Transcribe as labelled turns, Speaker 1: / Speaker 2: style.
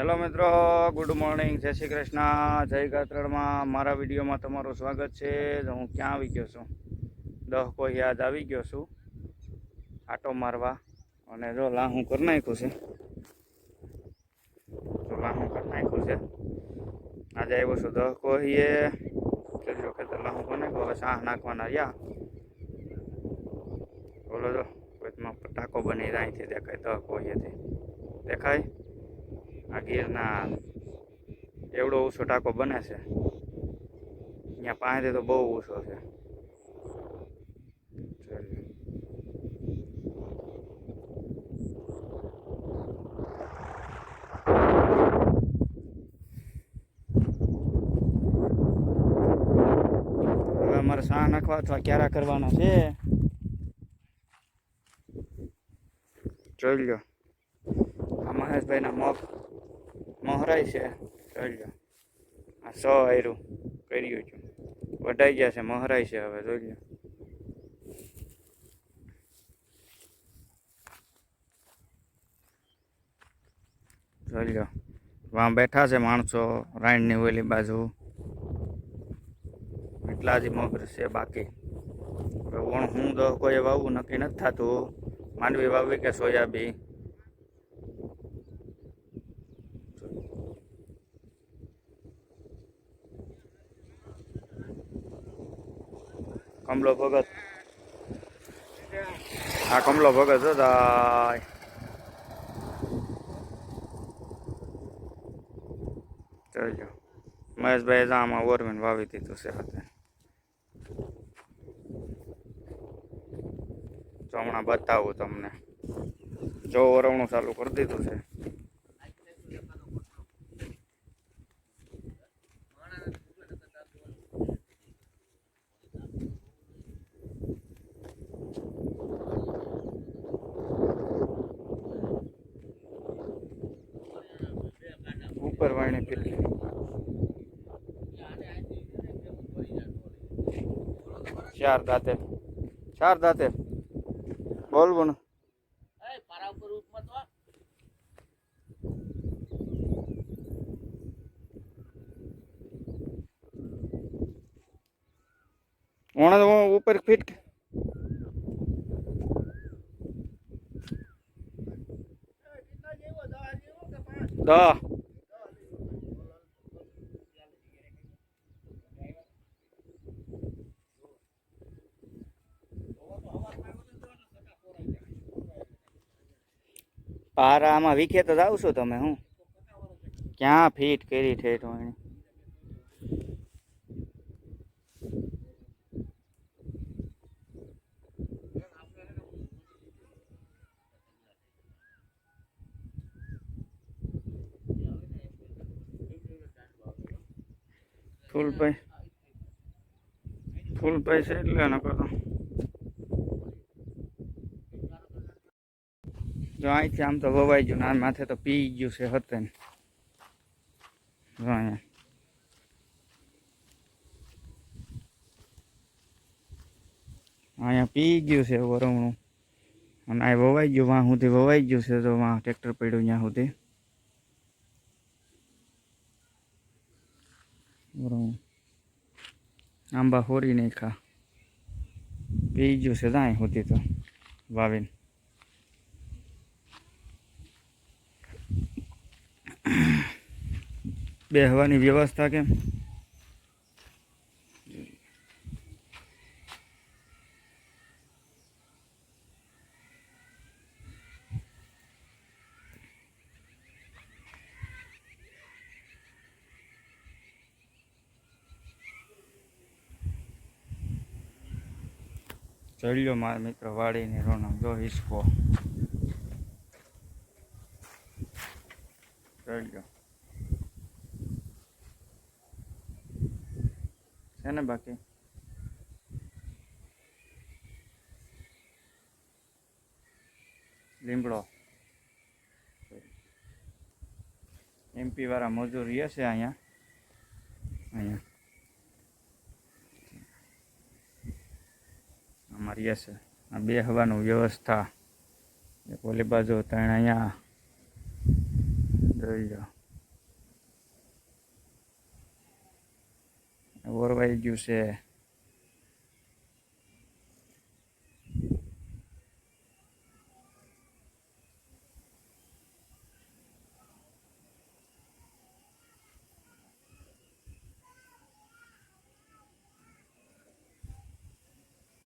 Speaker 1: Hello મિત્રો, good morning, જય શ્રી કૃષ્ણ, જય ગાત્રણમાં મારા વિડીયોમાં તમારું સ્વાગત છે. હું ક્યાં આવી ગયો છું? દહ કોઈ યાદ આવી ગયો છું. આટો મારવા અને જો લાહું કરી નાખ્યું છે. જો લાહું કરી નાખ્યું છે. આજે આવ્યો છું દહ કોહીએ. ચલો કે લાહું કરી નાખ્યું? હવે સાહ નાખવાના રહ્યા. બોલો જો કોઈમાં પટાકો બની અહીંથી દેખાય, દહ કોહીએથી. દેખાય? આ ગીરના એવડો ઓછો ટાંકો બને છે. અહીંયા પાણી તો બહુ ઓછો છે. અમારે સા નાખવા અથવા ક્યારા કરવાના છે? જોઈ લો આ મહેશભાઈના મોગ મોહરાય છે. જોઈ આ સો આયરું. કર્યું છે. વઢાઈ ગયા છે. મોહરાય છે હવે. જોઈ લો જોઈ લો વાં બેઠા છે માણસો રાઈણની ઓલી બાજુ. એટલા જ મગર છે બાકી. હવે હું તો કોઈ વાવવું નક્કી નથી થતું. માંડવી વાવવી કે સોયાબી કમલો ભગત. આ કમલો ભગત દાય જોજો. મહેશભાઈ આમાં ઓરવીને વાવી દીધું છે હાથે તો હમણાં બતાવું તમને. જો ઓરવણું ચાલુ કરી દીધું છે. ઉપર વાણી પેલી ચાર દાંતે. ચાર દાંતે. બોલ બોલ ઓણે ઉપર ફિટ. દહ. પારા આમાં વિખે તો જાવ છો તમે હું ક્યાં ફીટ કરી ઠેઠ હોય ફૂલ પૈ ફૂલ પૈસા એટલે નકો તો જો અહીંથી આમ તો વવાઈ ગયું આ માથે તો પી ગયું છે હતે જો અહીંયા. અહીંયા પી ગયું છે વરવણું. અને આ વવાઈ ગયું, વાં સુધી વવાઈ ગયું છે તો વાં ટ્રેક્ટર પડ્યું ત્યાં સુધી. આંબા હોરી નહીં ખા પી ગયું છે ત્યાં સુધી તો. વાવીને. બેહવાની વ્યવસ્થા કેમ? ચડ્યો મારા મિત્ર વાડીને રોનો જો હિસકો. ચડ્યો છે ને બાકી? લીમડો. એમપી વાળા મજૂર રહે છે અહીંયા. અહીંયા. અમારે છે. આ બે હવાનું વ્યવસ્થા ઓલી બાજુ ત્રણ અહીંયા જોઈ લો વરવાઈ ગયું છે.